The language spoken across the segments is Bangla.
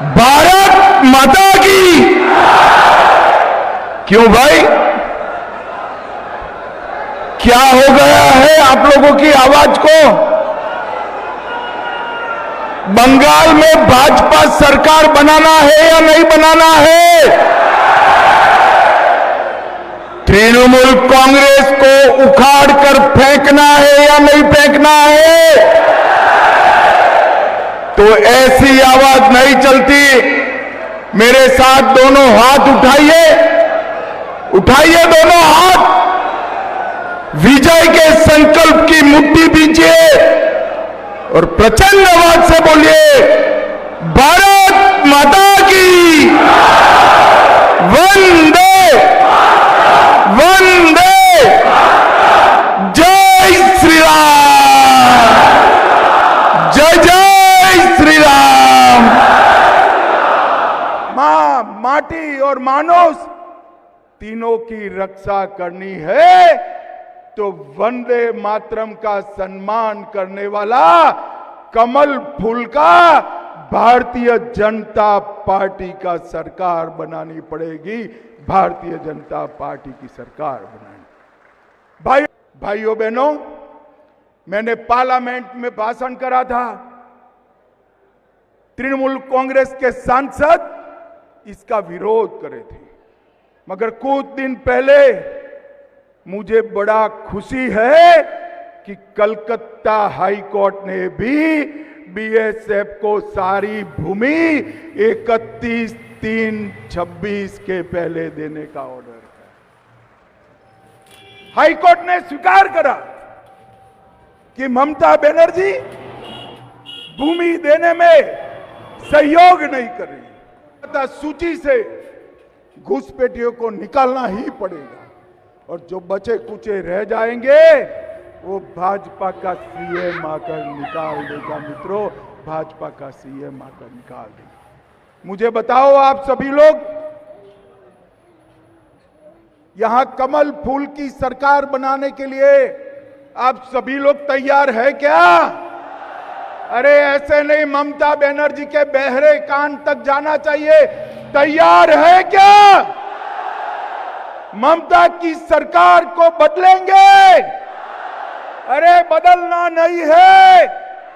भारत माता की। क्यों भाई? क्या हो गया है आप लोगों की आवाज़ को? बंगाल में भाजपा सरकार बनाना है या नहीं बनाना है? तृणमूल कांग्रेस को उखाड़ कर फेंकना है या नहीं फेंकना है? तो ऐसी आवाज़ नहीं चलती। मेरे साथ दोनों हाथ उठाइए। उठाइए दोनों हाथ। विजय के संकल्प की मुट्ठी बीजिए और प्रचंड आवाज़ से बोलिए, भारत माता की। वंदे। वंदे जय श्री राम जय जय श्री राम माँ माटी और मानुष तीनों की रक्षा करनी है तो वंदे मातरम का सम्मान करने वाला कमल फूल का भारतीय जनता पार्टी का सरकार बनानी पड़ेगी। भारतीय जनता पार्टी की सरकार बनानी। भाई, भाइयों, बहनों, मैंने पार्लियामेंट में भाषण करा था। तृणमूल कांग्रेस के सांसद इसका विरोध करे थे। मगर कुछ दिन पहले मुझे बड़ा खुशी है कि कलकत्ता हाई कोर्ट ने भी बीएसएफ को सारी भूमि 31 तीन 26 के पहले देने का ऑर्डर है हाई कोर्ट ने स्वीकार करा कि ममता बनर्जी भूमि देने में सहयोग नहीं कर रही। तथा सूची से घुसपैठियों को निकालना ही पड़ेगा। और जो बचे कुचे रह जाएँगे, वो भाजपा का सीएम आकर निकाल देगा। मित्रों, भाजपा का सीएम आकर निकाल देगा। मुझे बताओ आप सभी लोग, यहाँ कमल फूल की सरकार बनाने के लिए आप सभी लोग तैयार है क्या? अरे ऐसे नहीं, ममता बनर्जी के बहरे कान तक जाना चाहिए। तैयार है क्या? ममता की सरकार को बदलेंगे। अरे बदलना नहीं है।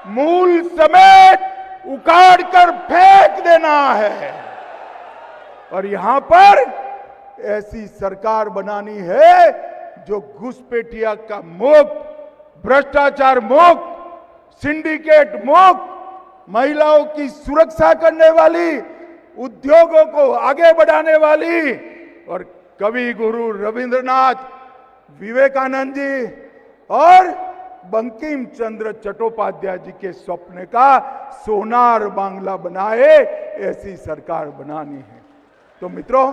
मूल समेत उखाड़ कर फेंक देना है। और यहाँ पर ऐसी सरकार बनानी है जो घुसपेटिया का मुक्त भ्रष्टाचार मुक्त सिंडिकेट मुक्त महिलाओं की सुरक्षा करने वाली, उद्योगों को आगे बढ़ाने वाली, और कवि गुरु रविंद्रनाथ विवेकानंद जी और बंकिम चंद्र चट्टोपाध्याय जी के स्वप्न का सोनार बांग्ला बनाए, ऐसी सरकार बनानी है। तो मित्रों,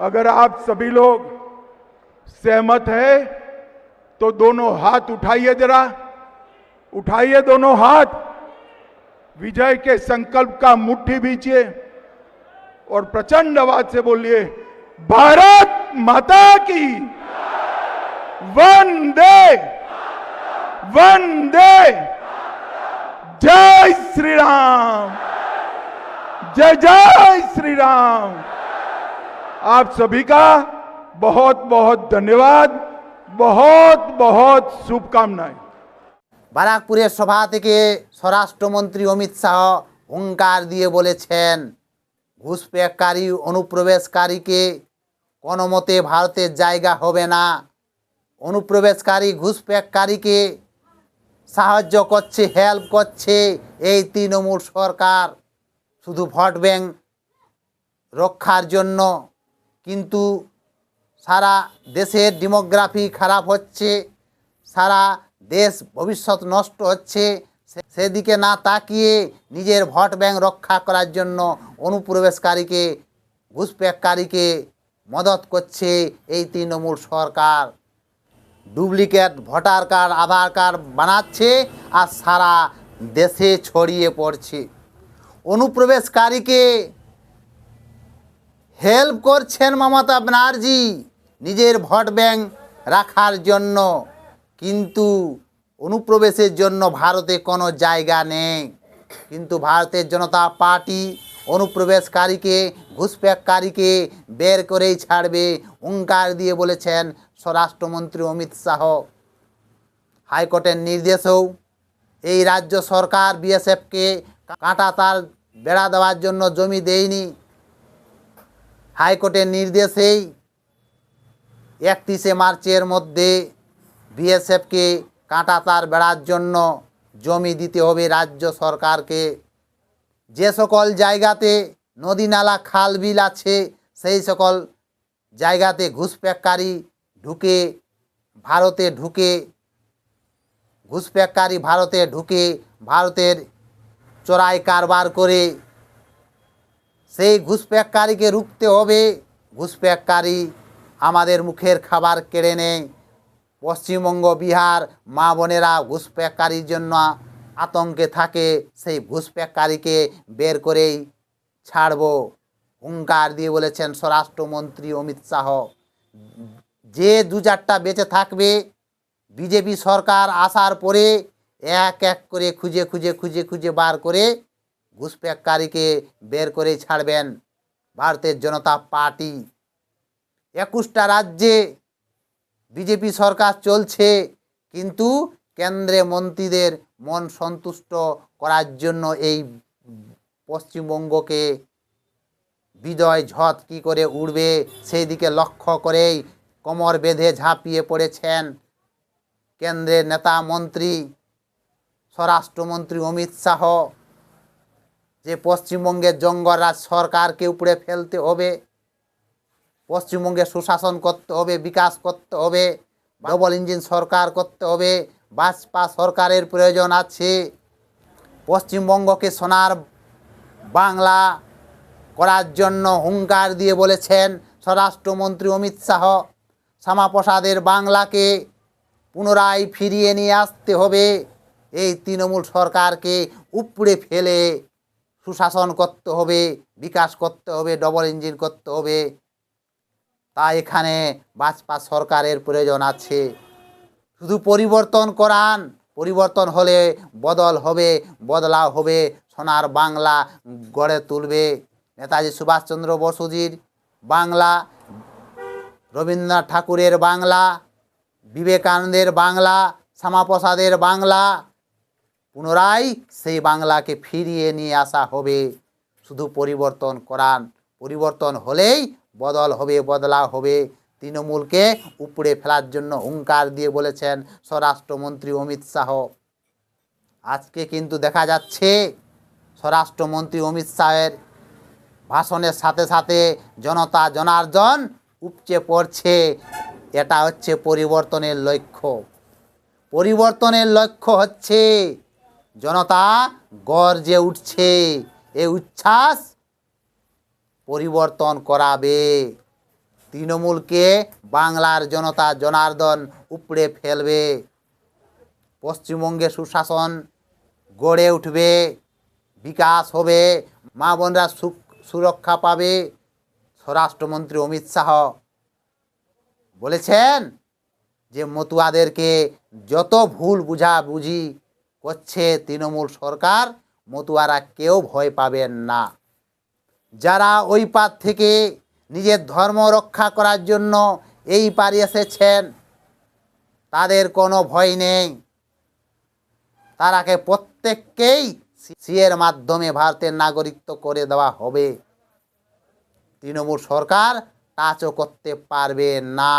अगर आप सभी लोग सहमत है तो दोनों हाथ उठाइए जरा। उठाइए दोनों हाथ। विजय के संकल्प का मुट्ठी बीचिए और प्रचंड आवाज़ से बोलिए, भारत माता की। वंदे। वंदे। जय श्री राम जय जय श्री राम आप सभी का बहुत बहुत धन्यवाद बहुत बहुत शुभकामनाएँ। বারাকপুরের সভা থেকে স্বরাষ্ট্রমন্ত্রী অমিত শাহ হুঙ্কার দিয়ে বলেছেন ঘুষপেককারী অনুপ্রবেশকারীকে কোনো মতে ভারতের জায়গা হবে না। অনুপ্রবেশকারী ঘুষপেককারীকে সাহায্য করছে হেল্প করছে এই তৃণমূল সরকার। শুধু ভোট ব্যাংক রক্ষার জন্য, কিন্তু সারা দেশের ডেমোগ্রাফি খারাপ হচ্ছে, সারা দেশ ভবিষ্যৎ নষ্ট হচ্ছে সেদিকে না তাকিয়ে নিজের ভোট ব্যাংক রক্ষা করার জন্য অনুপ্রবেশকারীকে, ঘুষপেককারীকে মদত করছে এই তৃণমূল সরকার। Duplicate voter card, Aadhaar card বানাচ্ছে আর সারা দেশে ছড়িয়ে পড়ছে। অনুপ্রবেশকারীকে হেল্প করছেন মমতা ব্যানার্জি নিজের ভোট ব্যাংক রাখার জন্য। কিন্তু অনুপ্রবেশের জন্য ভারতে কোনো জায়গা নেই। কিন্তু ভারতের জনতা পার্টি অনুপ্রবেশকারীকে, ঘুষপ্যাককারীকে বের করেই ছাড়বে হুঙ্কার দিয়ে বলেছেন স্বরাষ্ট্রমন্ত্রী অমিত শাহ। হাইকোর্টের নির্দেশেও এই রাজ্য সরকার বিএসএফকে কাঁটা তার বেড়া দেওয়ার জন্য জমি দেয়নি। হাইকোর্টের নির্দেশেই একত্রিশে মার্চের মধ্যে বিএসএফকে কাঁটা তার বেড়ার জন্য জমি দিতে হবে রাজ্য সরকারকে। যে সকল জায়গাতে নদী নালা খাল বিল আছে, সেই সকল জায়গাতে ঘুষপ্যাককারী ঢুকে, ভারতে ঢুকে ঘুষপ্যাককারী ভারতে ঢুকে, ভারতের চোরাই কারবার করে সেই ঘুষপ্যাককারীকে রুখতে হবে। ঘুষপ্যাককারী আমাদের মুখের খাবার কেড়ে নেয়। পশ্চিমবঙ্গ, বিহার মা বোনেরা ঘুষপ্যাককারীর জন্য আতঙ্কে থাকে। সেই ঘুষপ্যাককারীকে বের করেই ছাড়ব, হুঙ্কার দিয়ে বলেছেন স্বরাষ্ট্রমন্ত্রী অমিত শাহ। যে দু চারটা বেঁচে থাকবে, বিজেপি সরকার আসার পরে এক এক করে খুঁজে খুঁজে খুঁজে খুঁজে বার করে ঘুষপ্যাককারীকে বের করে ছাড়বেন ভারতের জনতা পার্টি। একুশটা রাজ্যে বিজেপি সরকার চলছে, কিন্তু কেন্দ্রে মন্ত্রীদের মন সন্তুষ্ট করার জন্য এই পশ্চিমবঙ্গকে বিজয় ঝড় কী করে উড়বে সেই দিকে লক্ষ্য করেই কোমর বেঁধে ঝাঁপিয়ে পড়েছেন কেন্দ্রের নেতা মন্ত্রী, স্বরাষ্ট্রমন্ত্রী অমিত শাহ। যে পশ্চিমবঙ্গের জঙ্গলরাজ সরকারকে উপরে ফেলতে হবে পশ্চিমবঙ্গে সুশাসন করতে হবে, বিকাশ করতে হবে ডবল ইঞ্জিন সরকার করতে হবে, বাজপা সরকারের প্রয়োজন আছে। পশ্চিমবঙ্গকে সোনার বাংলা করার জন্য হুঙ্কার দিয়ে বলেছেন স্বরাষ্ট্রমন্ত্রী অমিত শাহ। শ্যামাপ্রসাদের বাংলাকে পুনরায় ফিরিয়ে নিয়ে আসতে হবে। এই তৃণমূল সরকারকে উপড়ে ফেলে সুশাসন করতে হবে, বিকাশ করতে হবে, ডবল ইঞ্জিন করতে হবে। তা এখানে বাজপা সরকারের প্রয়োজন আছে। শুধু পরিবর্তন করান, পরিবর্তন হলে বদল হবে, বদলাও হবে, সোনার বাংলা গড়ে তুলবে। নেতাজি সুভাষচন্দ্র বসুজির বাংলা, রবীন্দ্রনাথ ঠাকুরের বাংলা, বিবেকানন্দের বাংলা, শ্যামাপ্রসাদের বাংলা, পুনরায় সেই বাংলাকে ফিরিয়ে নিয়ে আসা হবে। শুধু পরিবর্তন করান, পরিবর্তন হলেই বদল হবে বদলা হবে। তৃণমূলকে উপড়ে ফেলার জন্য হুঙ্কার দিয়ে বলেছেন স্বরাষ্ট্রমন্ত্রী অমিত শাহ। আজকে কিন্তু দেখা যাচ্ছে স্বরাষ্ট্রমন্ত্রী অমিত শাহের ভাষণের সাথে সাথে জনতা জনার্দন উপচে পড়ছে। এটা হচ্ছে পরিবর্তনের লক্ষ্য। পরিবর্তনের লক্ষ্য হচ্ছে জনতা গর্জে উঠছে। এ উচ্ছ্বাস পরিবর্তন করাবে। তৃণমূলকে বাংলার জনতা জনার্দন উপড়ে ফেলবে। পশ্চিমবঙ্গে সুশাসন গড়ে উঠবে, বিকাশ হবে, মা বোনরা সুরক্ষা পাবে, স্বরাষ্ট্রমন্ত্রী অমিত শাহ বলেছেন যে মতুয়াদেরকে যত ভুল বুঝা বুঝি করছে তৃণমূল সরকার, মতুয়ারা কেউ ভয় পাবেন না। যারা ওই পার থেকে নিজের ধর্ম রক্ষা করার জন্য এই পারে এসেছেন, তাদের কোনো ভয় নেই। তারাকে প্রত্যেককেই সিএর মাধ্যমে ভারতের নাগরিকত্ব করে দেওয়া হবে। তৃণমূল সরকার টাচও করতে পারবে না।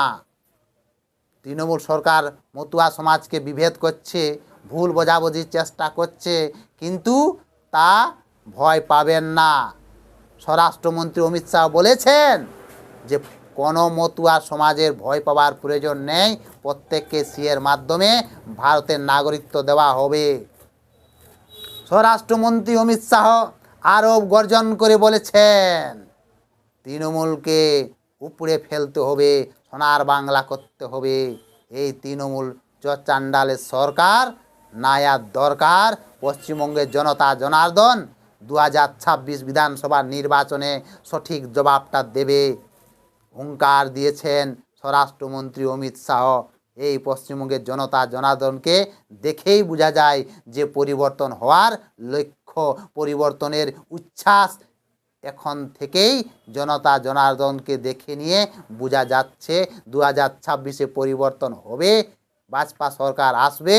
তৃণমূল সরকার মতুয়া সমাজকে বিভেদ করছে, ভুল বোঝাবুঝির চেষ্টা করছে, কিন্তু তা ভয় পাবেন না। স্বরাষ্ট্রমন্ত্রী অমিত শাহ বলেছেন যে কোনো মতুয়া সমাজের ভয় পাওয়ার প্রয়োজন নেই। প্রত্যেককে সিএর মাধ্যমে ভারতের নাগরিকত্ব দেওয়া হবে। স্বরাষ্ট্রমন্ত্রী অমিত শাহ আরও গর্জন করে বলেছেন, তৃণমূলকে উপড়ে ফেলতে হবে, সোনার বাংলা করতে হবে। এই তৃণমূল চান্ডালের সরকার, নায়ার দরকার, পশ্চিমবঙ্গের জনতা জনার্দন দু হাজার ছাব্বিশ বিধানসভা নির্বাচনে সঠিক জবাবটা দেবে। হুঙ্কার দিয়েছেন স্বরাষ্ট্রমন্ত্রী অমিত শাহ। এই পশ্চিমবঙ্গের জনতা জনার্দনকে দেখেই বোঝা যায় যে পরিবর্তন হওয়ার লক্ষ্য, পরিবর্তনের উচ্ছ্বাস এখন থেকেই জনতা জনার্দনকে দেখে নিয়ে বোঝা যাচ্ছে দু হাজার ছাব্বিশে পরিবর্তন হবে, বাজপা সরকার আসবে।